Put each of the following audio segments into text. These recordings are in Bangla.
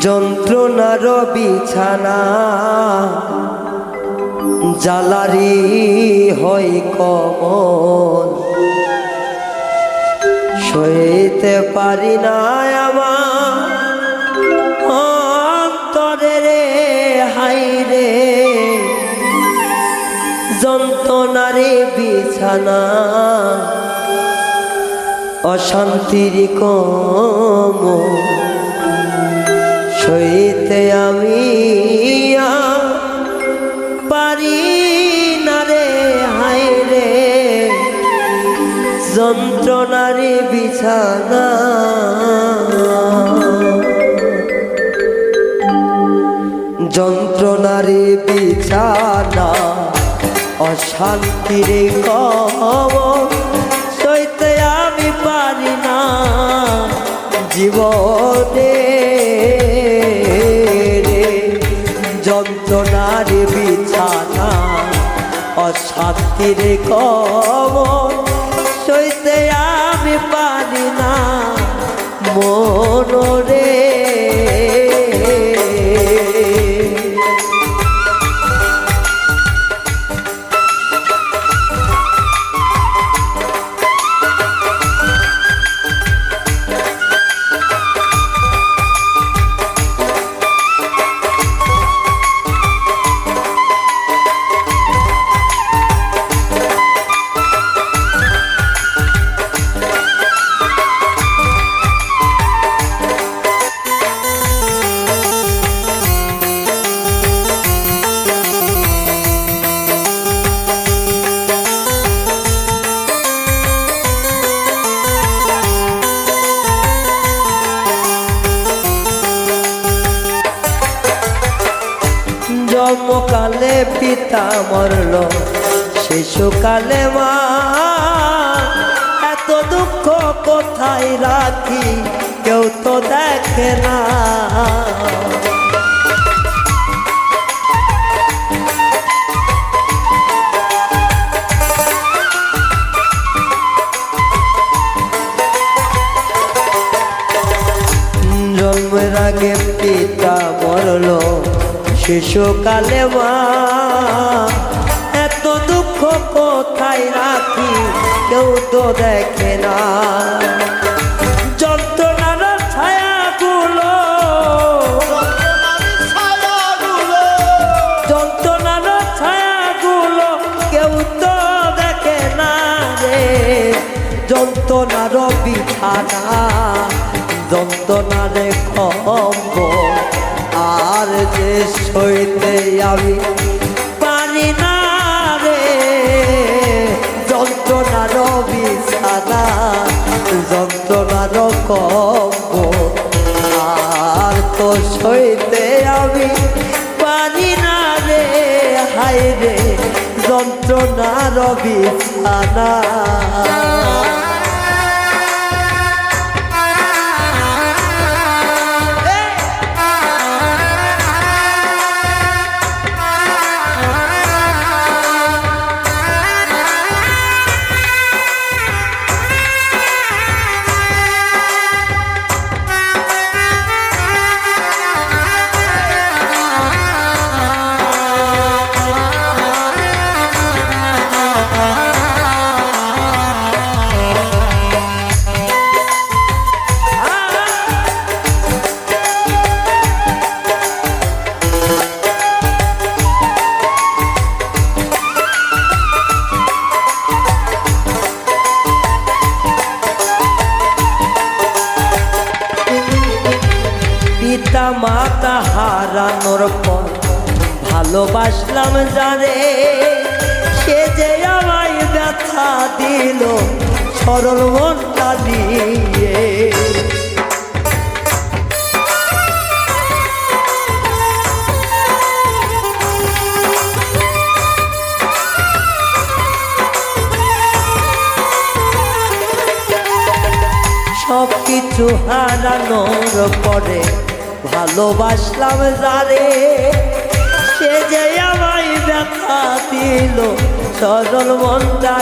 যন্ত্রণার বিছানা। জ্বালারি হয় কমন। সইতে পারি না আমার রে হাই রে যন্ত্রণারে বিছানা। অশান্তির কম সইতে আমি পারি না রে হাই রে। যন্ত্রণারে বিছানা। যন্ত্রণারে বিছানা। অশান্তির কম সইতে আমি পারি না। জীবনে অশান্তির কম সইতে আমি পারি না মনরে। জন্মকালে পিতা মরল শিশুকালে মা। এত দুঃখ কোথায় রাখি কেউ তো দেখে না। শিশুকালে মা এত দুঃখ কোথায় রাখি? কেউ তো দেখে না। যন্ত্রণার ছায়াগুলো যন্ত্রণার ছায়াগুলো কেউ তো দেখে না রে। যন্ত্রণার বিছানা, যন্ত্রণারে কম্ব আর যে সইতে আমি পারি না রে। যন্ত্রণার বিছানা যন্ত্রণার কম্ব আর তো সইতে আমি পারি না রে। হাই রে যন্ত্রণার বিছানা হারানোর পর ভালোবাসলাম জানে সে যে আমায় ব্যথা দিল, সরল মনটা দিয়ে। সব কিছু হারানোর পরে ভালোবাসলাম যারে সে যে আমায় ব্যথা দিল সরল মনটা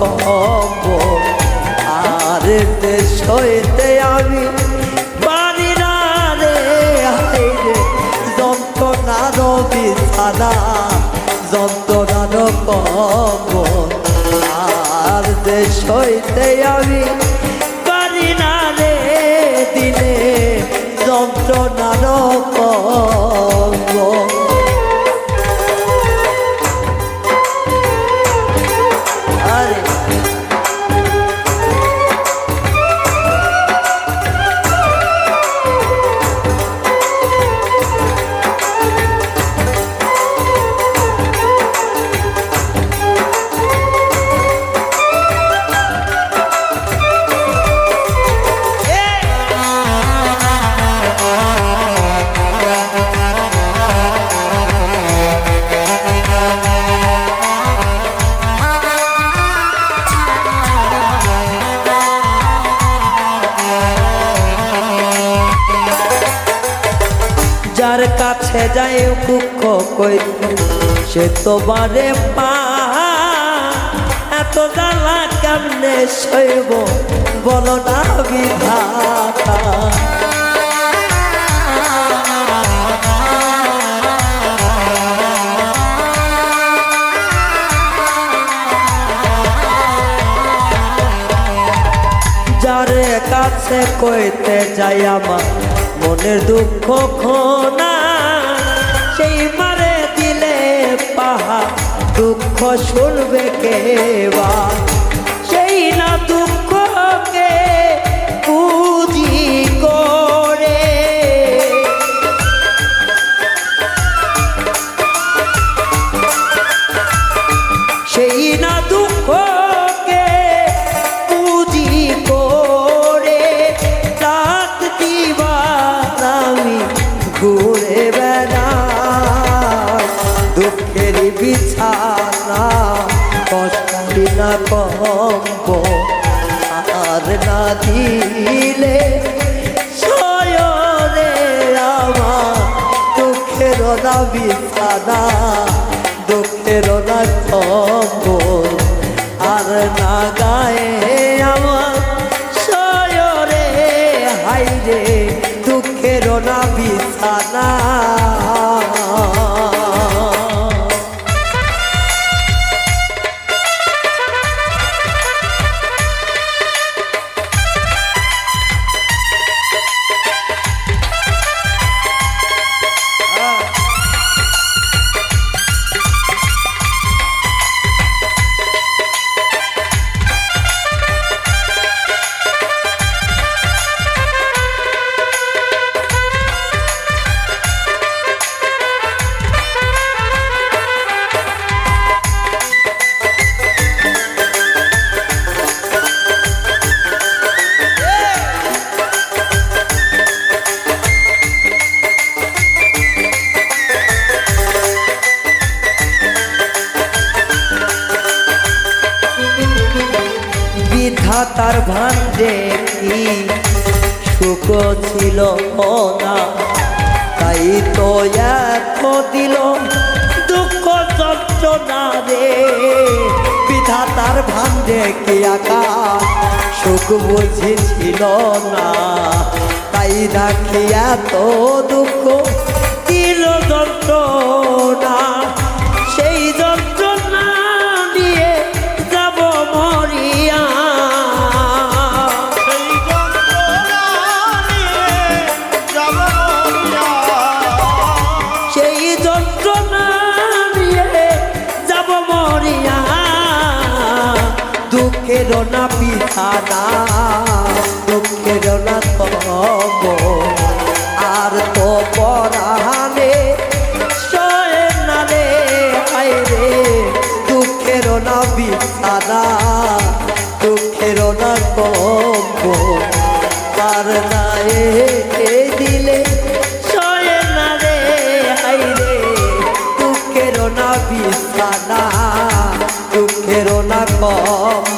কম্ব আর দেশ হইতে আমি পারি না রে হায় রে। যন্ত্রণার বিছানা যন্ত্রণার কম্ব আর দেশ আমি কই? সে তো বারে পা, এত জ্বালা কেমনে সইব? বলো না বিধাতা। কাছে কইতে যাই আমার, মনের দুঃখ খোনা দুঃখ শুনবে কেবা কম্ব আর না দিলে সয়রে আমার দুঃখের না বিছানা, দুঃখের না কম্বল, আর না গায়ে আমার সয়রে হাইরে দুঃখের না বিছানা। ছিল না, তাই তো এত দিল দুঃখ যন্ত্রণা রে। বিধাতার ভান্ডে কি আকা সুখ বুঝেছিল না, তাই রাখি তো দুঃখ না পিছানা দুঃখের না কব আর তো পরাণে সয়ে না রে হায় রে, দুঃখের না বিছানা দুঃখের না কব আর না এ দিলে সয়ে না রে হাই রে, দুঃখের না বিছানা, দুঃখের না কম্বল